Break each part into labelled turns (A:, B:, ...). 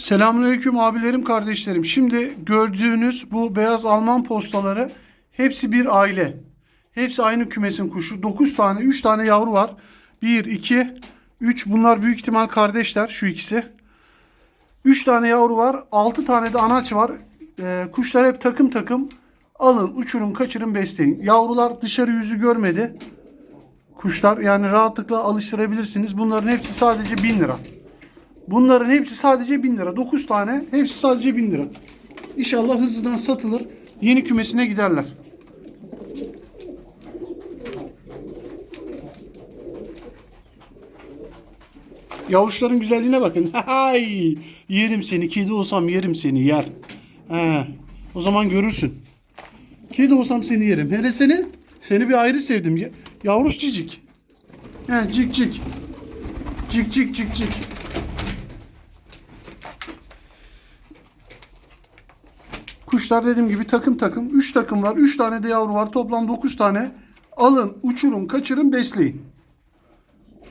A: Selamünaleyküm abilerim, kardeşlerim. Şimdi gördüğünüz bu beyaz Alman postaları hepsi bir aile. Hepsi aynı kümesin kuşu. 9 tane, 3 tane yavru var. 1, 2, 3 bunlar büyük ihtimal kardeşler şu ikisi. 3 tane yavru var. 6 tane de anaç var. Ee, kuşlar hep takım takım. Alın, uçurun, kaçırın, besleyin. Yavrular dışarı yüzü görmedi. Kuşlar yani rahatlıkla alıştırabilirsiniz. Bunların hepsi sadece 1000 lira. Bunların hepsi sadece 1000 lira. 9 tane hepsi sadece 1000 lira. İnşallah hızlıdan satılır. Yeni kümesine giderler. Yavuşların güzelliğine bakın. Hay! Yerim seni. Kedi olsam yerim seni. Yer. He. O zaman görürsün. Kedi olsam seni yerim. Hele seni. Seni bir ayrı sevdim. Ya- Yavruş cicik. He, cik cik. Cik cik cik cik. Kuşlar dediğim gibi takım takım. 3 takım var. 3 tane de yavru var. Toplam 9 tane. Alın, uçurun, kaçırın, besleyin.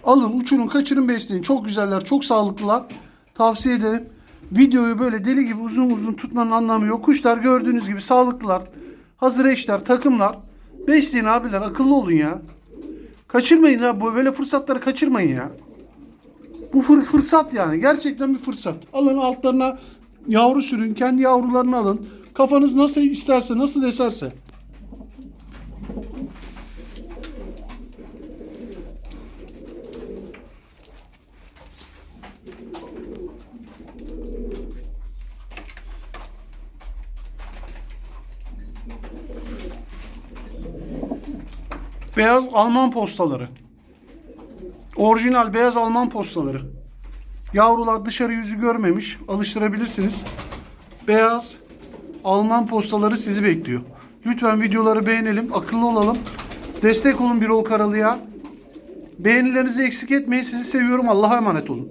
A: Alın, uçurun, kaçırın, besleyin. Çok güzeller, çok sağlıklılar. Tavsiye ederim. Videoyu böyle deli gibi uzun uzun tutmanın anlamı yok. Kuşlar gördüğünüz gibi sağlıklılar. Hazır eşler, takımlar. Besleyin abiler, akıllı olun ya. Kaçırmayın ha. Böyle fırsatları kaçırmayın ya. Bu fır- fırsat yani. Gerçekten bir fırsat. Alın altlarına yavru sürün. Kendi yavrularını alın. Kafanız nasıl isterse, nasıl eserse. Beyaz Alman postaları. Orijinal beyaz Alman postaları. Yavrular dışarı yüzü görmemiş. Alıştırabilirsiniz. Beyaz Alman postaları sizi bekliyor. Lütfen videoları beğenelim. Akıllı olalım. Destek olun Birol Karalı'ya. Beğenilerinizi eksik etmeyin. Sizi seviyorum. Allah'a emanet olun.